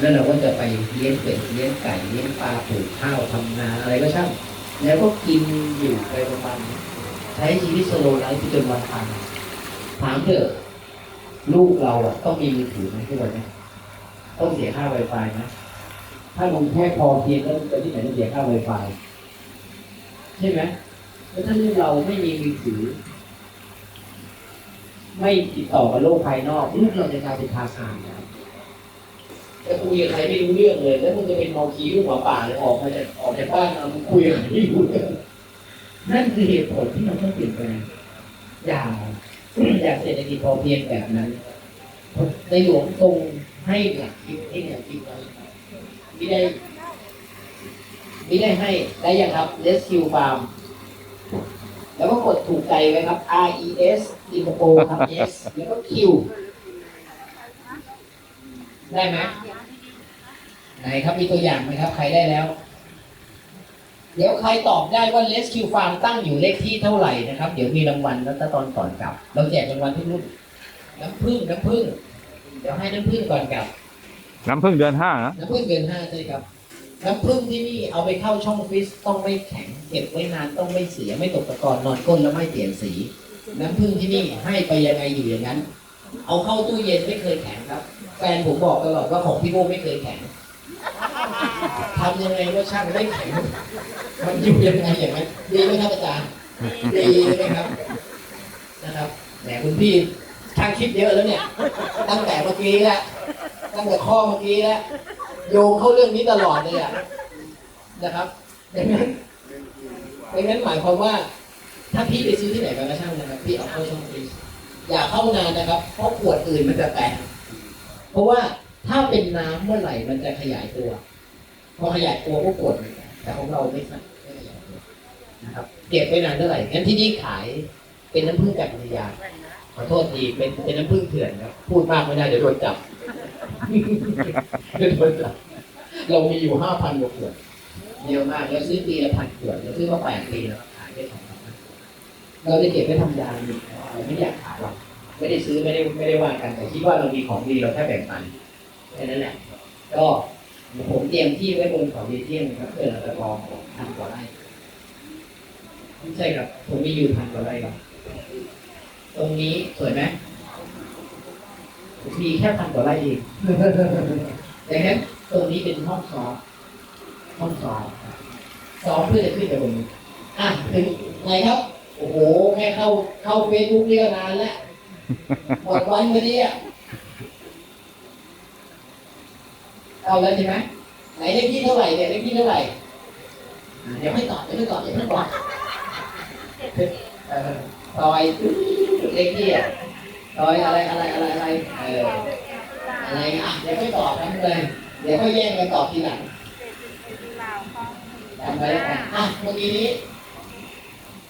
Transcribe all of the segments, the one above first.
แล้วเราก็จะไปเลี้ยงเป็ดเลี้ยงไก่เลี้ยงปลาปลูกข้าวทำนาอะไรก็ช่างแล้วก็กินอยู่ไปประมาณใช้ชีวิตสโลว์ไลฟ์จนวันตายถามเถอะลูกเราอะต้องมีมือถือไหมทุกวันนี้ต้องเสียค่า Wi-Fi ไหมถ้าลงแค่พอเพียงแล้วจะที่ไหนจะเสียค่า Wi-Fi ใช่ไหมแล้วถ้าลูกเราไม่มีมือถือ ไม่ติดต่อกับโลกภายนอกลูกเราจะกลายเป็นทาสานนะ ครับจะคุยกับใครไม่รู้เรื่องเลย แล้วมึงจะเป็นมอคีลูกหมาป่าเลยออกมาจากออกจากบ้านมามึงคุยกับใครไม่รู้เรื่องนั่นคือเหตุผลที่เราต้องเปลี่ยนแปลงอย่าอย่าเศรษฐกิจพอเพียงแบบนั้น ในหลวงทรงให้หลักคิดให้หลักคิดไว้ไม่ได้ไม่ได้ให้ได้ยังครับ Rescue Farm แล้วก็กดถูกใจไว้ครับ R E S สิงคโปร์ครับ S แล้วก็ Q ได้ไหมไหนครับมีตัวอย่างไหมครับ ใครได้แล้ว เดี๋ยวใครตอบได้ว่า Rescue Farm ตั้งอยู่เลขที่เท่าไหร่นะครับ เดี๋ยวมีรางวัลแล้วตอนก่อนกลับ เราแจกรางวัลทุกรุ่นน้ำผึ้งน้ำผึ้งเดี๋ยวให้น้ำผึ้งก่อนกลับ น้ำพึ่งเดือนห้านะน้ำผึ้งเกินห้าใช่ครับน้ำผึ้งที่นี่เอาไปเข้าช่องฟรีซต้องไม่แข็งเก็บไว้นานต้องไม่เสียไม่ตกตะกอนนอนก้นแล้วไม่เปลี่ยนสี น้ำผึ้งที่นี่ให้ไปยังไงอยู่อย่างนั้น เอาเข้าตู้เย็นไม่เคยแข็งครับ แฟนผมบอกตลอดว่าของพี่โบไม่เคยแข็งทำยังไงว่าช่างไม่แข็งมันอยู่ยังไงอย่างนั้นดีไหมครับอาจารย์ดีไหมครับ นะครับแหมคุณพี่ช่างคิดเยอะแล้วเนี่ย ตั้งแต่เมื่อกี้แล้วตั้งแต่ข้อเมื่อกี้แล้วโยงเข้าเรื่องนี้ตลอดเลยอะนะครับดังนั้นดังนั้นหมายความว่า ถ้าพี่ไปซื้อที่ไหนไปก็ช่างนะครับ พี่เอาเข้าช่องฟรี อย่าเข้านานนะครับ เพราะขวดอื่นมันจะแตก เพราะว่าถ้าเป็นน้ำเมื่อไหร่มันจะขยายตัว พอขยายตัวก็ขวดแต่ของเราไม่ขไม่ขยายนะครับ เก็บไว้นานเท่าไหร่งั้นที่นี่ขายเป็นน้ำผึ้งจากปริยาขอโทษทีเป็นเป็นน้ำผึ้งเถื่อนครับพูดมากไม่ได้เดี๋ยวโดนจับเดี๋ยวโดนจับเรามีอยู่ห้าพันกว่าขวดเยอะมากแล้วซื้อปีละพันขวดแล้วซื้อมาแปดปีแล้วขายได้สองพันเราจะเก็บไว้ทำยาอยู่เราไม่อยากขายหรอก ไม่ได้ซื้อไม่ได้ไม่ได้ว่ากันแต่คิดว่าเรามีของดีเราแค่แบ่งปันแค่นั้นแหละ ก็ผมเตรียมที่ไว้บนเขาเยเทียมครับเพื่อเราจะกองพันกว่าไร่ไม่ใช่ครับ ผมมีอยู่พันกว่าไร่ครับตรงนี้สวยไหมมีแค่พันกว่าไร่เองดังนั้นตรงนี้เป็นห้องซ้อมห้องซ้อมซ้อมเพื่อจะขึ้นไปบนอะถึงไงครับ โอ้โหแค่เข้าเข้าเฟซบุ๊กนี่ก็นานแล้ว หมดวันพอดีอะเอาแล้วใช่ไหมไหนเลขที่เท่าไหร่เนี่ยเลขที่เท่าไหร่เดี๋ยวไม่ตอบเดี๋ยวไม่ตอบเดี๋ยวไม่ตอบเออซอยเลขที่อะซอยอะไรอะไรอะไรอะไรเอออะไรอะเดี๋ยวไม่ตอบนะเลยเดี๋ยวก็แย่งกันตอบทีหลังจำไว้แล้วกันอะเมื่อกี้นี้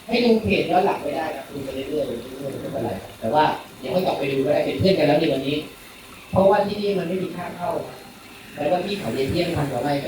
ให้ดูเพจแล้วหลังไม่ได้ครับดูไปเรื่อยๆเรื่อยๆไม่เป็นไรแต่ว่า เดี๋ยวให้กลับไปดูก็ได้เป็นเพื่อนกันแล้วในวันนี้ เพราะว่าที่นี่มันไม่มีค่าเข้าแต่ว่าที่เขาเยี่ยมพันกว่าไร่